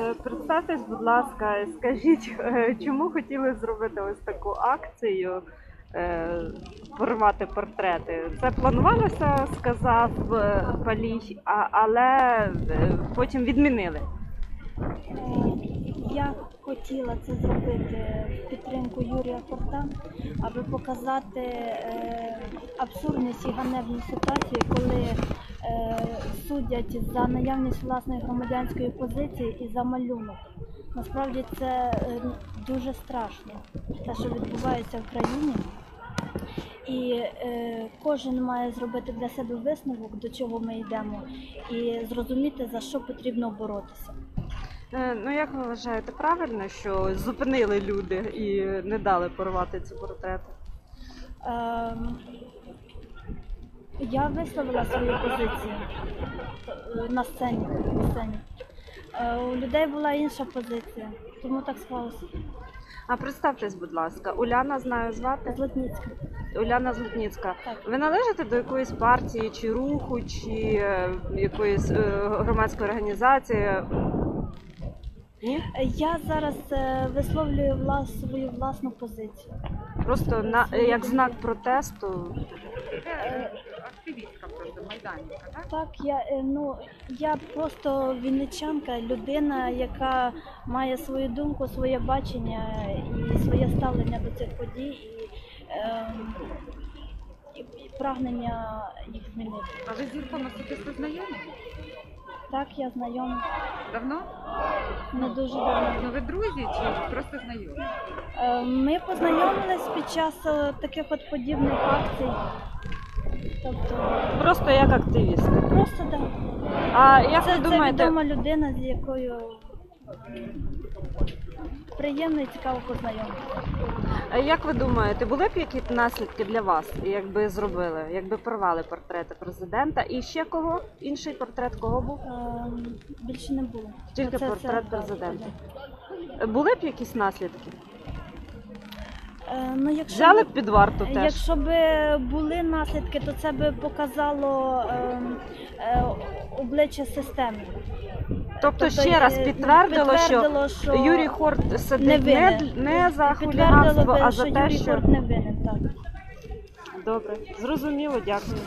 Е, Представтесь, будь ласка, скажіть, е, чому хотіли зробити ось таку акцію е, порвати портрети? Це планувалося, сказав е, Палій, але е, потім відмінили. Е, Я хотіла це зробити в підтримку Юрія Форта, аби показати е, абсурдність і ганебну ситуацію, коли е, судять за наявність власної громадянської позиції і за малюнок. Насправді це е, дуже страшно, те, що відбувається в країні. І е, кожен має зробити для себе висновок, до чого ми йдемо, і зрозуміти, за що потрібно боротися. Е, Ну як ви вважаєте, правильно, що зупинили люди і не дали порвати ці портрети? Ем, я висловила свою позицію е, на сцені. На сцені. Е, у людей була інша позиція, тому так склалося. А представтесь, будь ласка, Уляна знаю звати. Злотніцька. Уляна Злотніцька. Так. Ви належите до якоїсь партії чи руху, чи е, якоїсь громадської організації? Ні? Я зараз висловлюю влас, свою власну позицію. Просто на як знак протесту. Е, майданівка, так? Так, я е, ну я просто вінничанка, людина, яка має свою думку, своє бачення і своє ставлення до цих подій і, ем, і, і прагнення їх змінити. А ви з Юрком особисто знайомі? Так, я знайома Давно? не дуже давно. Ну ви друзі чи просто знайомі? Е, Ми познайомились під час е, таких от подібних акцій. Тобто, Просто як активісти. просто так. А як Це, ви це думаєте, відома людина, з якою приємно і цікаво познайомитися. а як ви думаєте, були б які наслідки для вас, якби зробили, якби порвали портрети президента і ще кого? Інший портрет кого був? Ем, Більше не було. Тільки Це- це- портрет да, президента. да. Були б якісь наслідки? Е, Ну, якщо Взяли б- б під варту теж. Якщо б були наслідки, то це би показало е, е, обличчя системи. Тобто ще раз підтвердило, підтвердило, що Юрій Хорт не сидить не, винен. не за Підтвердило хуліганство, би, а що за те, Юрій що Хорт не винен. Так. добре. Зрозуміло, дякую.